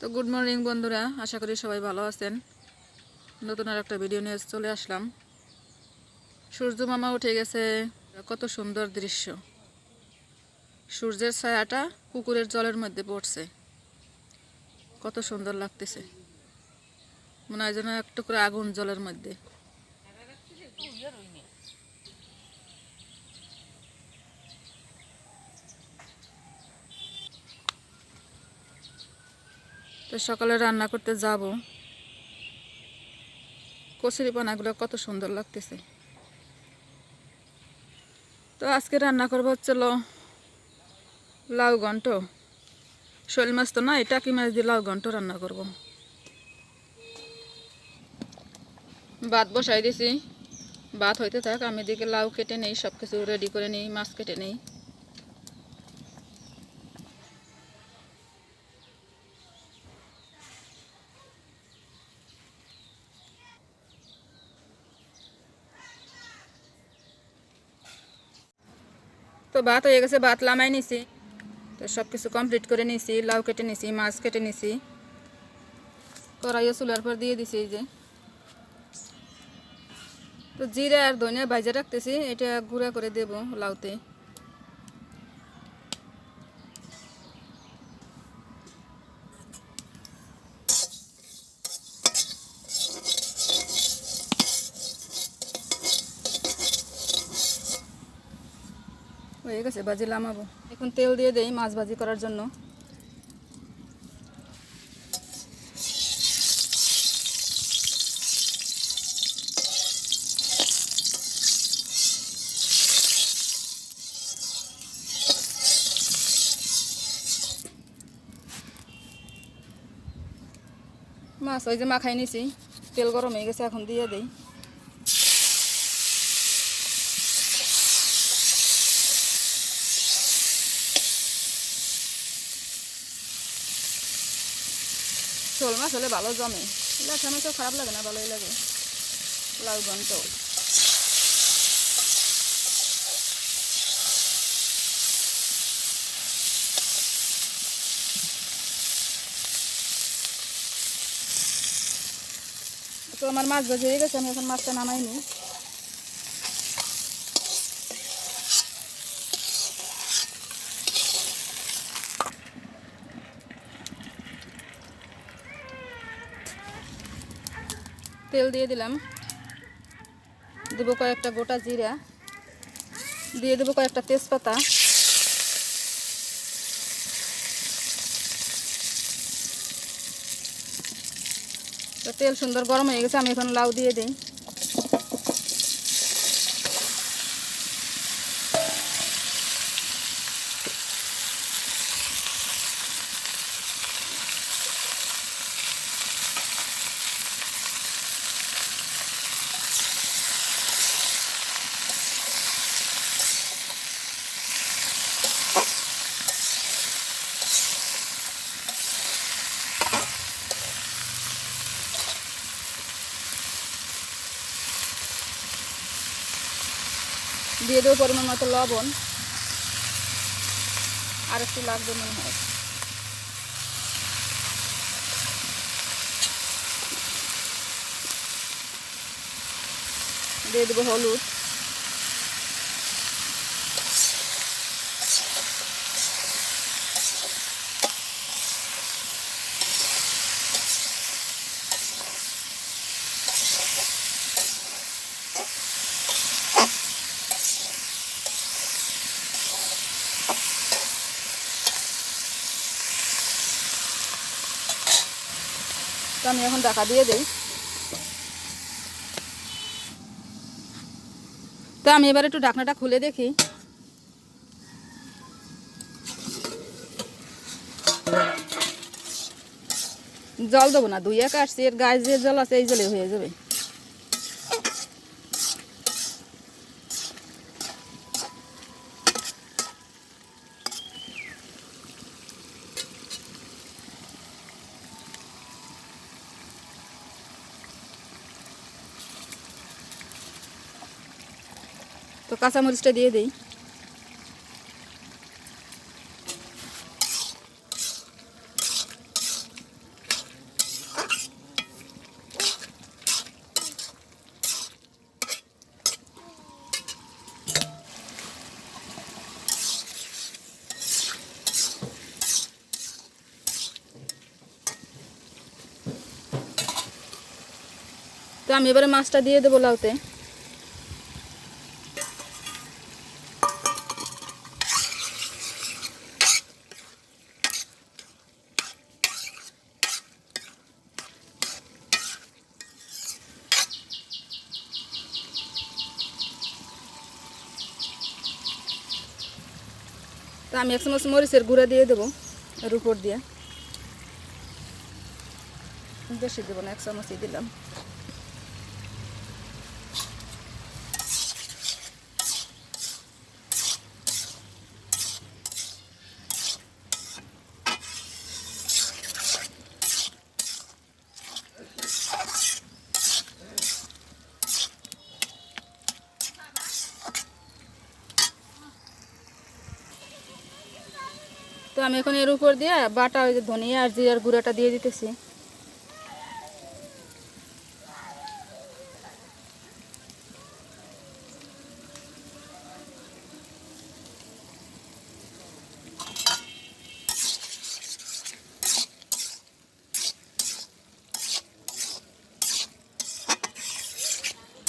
তো good morning বন্ধুরা, আশা করি সবাই ভালো আছেন। নতুন আর একটা ভিডিও নিয়ে চলে আসলাম। সূর্য মামা উঠে গেছে। কত সুন্দর দৃশ্য। সূর্যের ছায়াটা পুকুরের জলের মধ্যে পড়ছে। কত সুন্দর লাগতেছে। মনে হয় যেন করে আগুন জলের মধ্যে। তো সকালে রান্না করতে যাব। কচুরি পানাগুলো কত সুন্দর লাগতেছে। তো আজকে রান্না করব হচ্ছিল লাউ ঘন্ট। শোল মাছ তো নাই, টাকি মাছ দিয়ে লাউ ঘন্ট রান্না করব। ভাত বসাই দিছি। ভাত হইতে থাক, আমি দিকে লাউ কেটে নেই সব কিছু রেডি করে নিই, মাছ কেটে নেই। ভাত হয়ে গেছে, ভাত লামাই নিছি। তো সব কিছু কমপ্লিট করে নিছি, লাউ কেটে নিছি, মাছ কেটে নিছি। কড়াইও চুলার পর দিয়ে দিছি এই যে। তো জিরা আর ধনিয়া ভাজা রাখতেছি, এটা গুঁড়া করে দেব লাউতে। হয়ে গেছে ভাজি লামাবো। এখন তেল দিয়ে দেই মাছ ভাজি করার জন্য। মাছ ওই যে মাখাই নিছি, তেল গরম হয়ে গেছে, এখন দিয়ে দেই। শোল মাছ হলে ভালো জমে। লেখা মাছও খারাপ লাগে না, ভালোই লাগে। লাউ ঘন্ট তো আমার মাছ ভাজি হয়ে গেছে, আমি এখন মাছটা নামাইনি তেল দিয়ে দিলাম। দেব কয়েকটা গোটা জিরা। দিয়ে দেবো কয়েকটা তেজপাতা। তেল সুন্দর গরম হয়ে গেছে, আমি এখন লাউ দিয়ে দিই। দিয়ে দেবো পরিমাণ মতো লবণ। আর একটু লাগবে মনে হয়। দিয়ে দেবো হলুদ। তো আমি এখন ঢাকা দিয়ে দিই। তো আমি এবার একটু ঢাকনাটা খুলে দেখি। জল দেবো না, দুই এক আসছি, এর গায়ে যে জল আছে, এই জলে হয়ে যাবে। तो कासा मरीचटा दिए दी तो हमें माँटा दिए देव लाउते আমি এক চামচ মরিচের গুঁড়া দিয়ে দেবো, এর উপর দিয়ে। বেশি দেবো না, এক চামচই দিলাম। আমি এখন এর উপর দিয়ে বাটা ওই যে ধনিয়া আর জিরার গুঁড়াটা দিয়ে দিতেছি।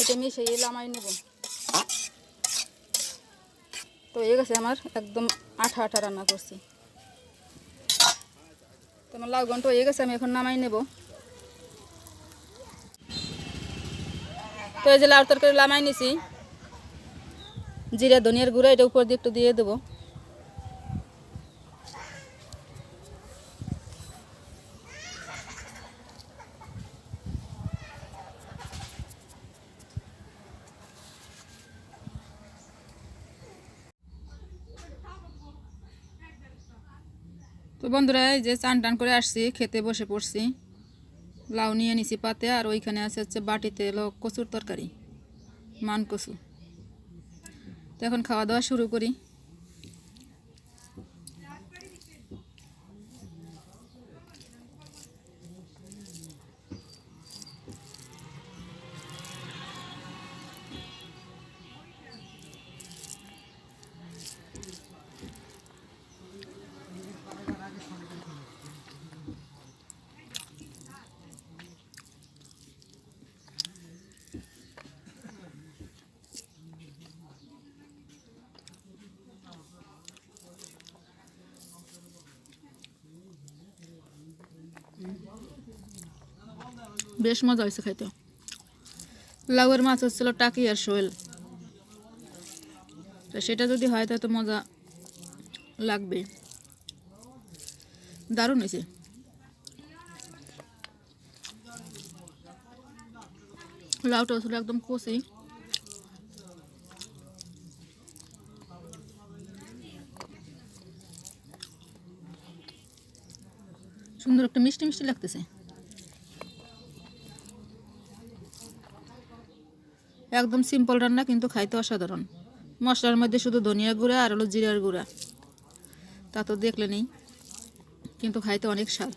এটা লামাই নেব। তো হয়ে গেছে আমার একদম আঠা আঠা রান্না করছি। তো আমার লাউ ঘন্ট হয়ে গেছে, আমি এখন নামাই নেব। তো এই যে লাউ তরকারি নামাই নিছি। জিরা, ধনিয়ার গুঁড়া, এটা উপর দিয়ে একটু দিয়ে দেবো। বন্ধুরা, এই যে চান টান করে আসছি, খেতে বসে পড়ছি। লাউ নিয়ে নিছি পাতে, আর ওইখানে আছে হচ্ছে বাটিতে এলো কচুর তরকারি, মান কচু। তো এখন খাওয়া দাওয়া শুরু করি। বেশ মজা হয়েছে খাইতে। লাউয়ের মাছ হচ্ছিল টাকি আর শোয়েল তো সেটা যদি হয় তাহলে তো মজা লাগবে দারুণ হয়েছে। লাউটা ছিল একদম কষি। সুন্দর একটা মিষ্টি মিষ্টি লাগতেছে। একদম সিম্পল রান্না, কিন্তু খাইতে অসাধারণ। মশলার মধ্যে শুধু ধনিয়া গুঁড়া আর হলো জিরার গুঁড়া। তা তো দেখলে নেই, কিন্তু খাইতে অনেক স্বাদ।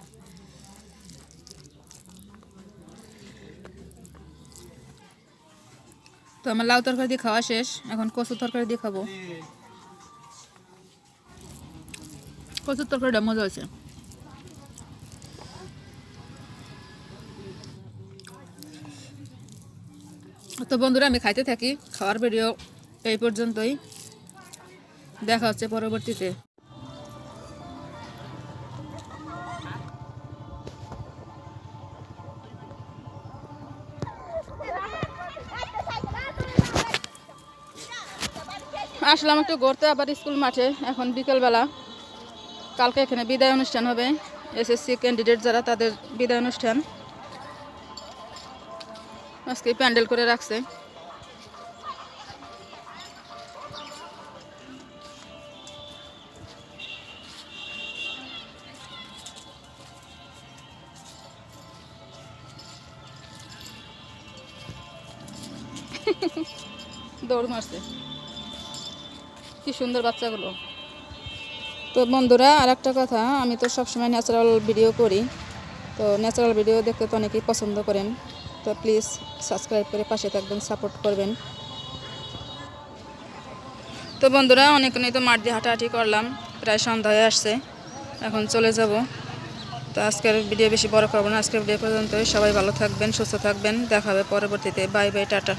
তো আমার লাউ তরকারি দিয়ে খাওয়া শেষ, এখন কচুর তরকারি দিয়ে খাব। কচুর তরকারিটা মজা হয়েছে। তো বন্ধুরা, আমি খাইতে থাকি। খাওয়ার ভিডিও এই পর্যন্তই। দেখা হচ্ছে পরবর্তীতে। আসলাম একটু ঘুরতে, আবার স্কুল মাঠে। এখন বিকেলবেলা। কালকে এখানে বিদায় অনুষ্ঠান হবে। এসএসসি ক্যান্ডিডেট যারা, তাদের বিদায় অনুষ্ঠান। আজকে প্যান্ডেল করে রাখছে। দৌড় মারছে। কি সুন্দর বাচ্চাগুলো। তো বন্ধুরা আর একটা কথা, আমি তো সবসময় ন্যাচারাল ভিডিও করি। তো ন্যাচারাল ভিডিও দেখতে তো অনেকেই পছন্দ করেন। তো প্লিজ সাবস্ক্রাইব করে পাশে থাকবেন, সাপোর্ট করবেন। তো বন্ধুরা অনেকক্ষণই তো মাঠ দিয়ে হাঁটাহাঁটি করলাম, প্রায় সন্ধ্যা হয়ে আসছে, এখন চলে যাব। তো আজকের ভিডিও বেশি বড় করব না, আজকের ভিডিও পর্যন্ত সবাই ভালো থাকবেন, সুস্থ থাকবেন, দেখা হবে পরবর্তীতে। Bye bye, tata.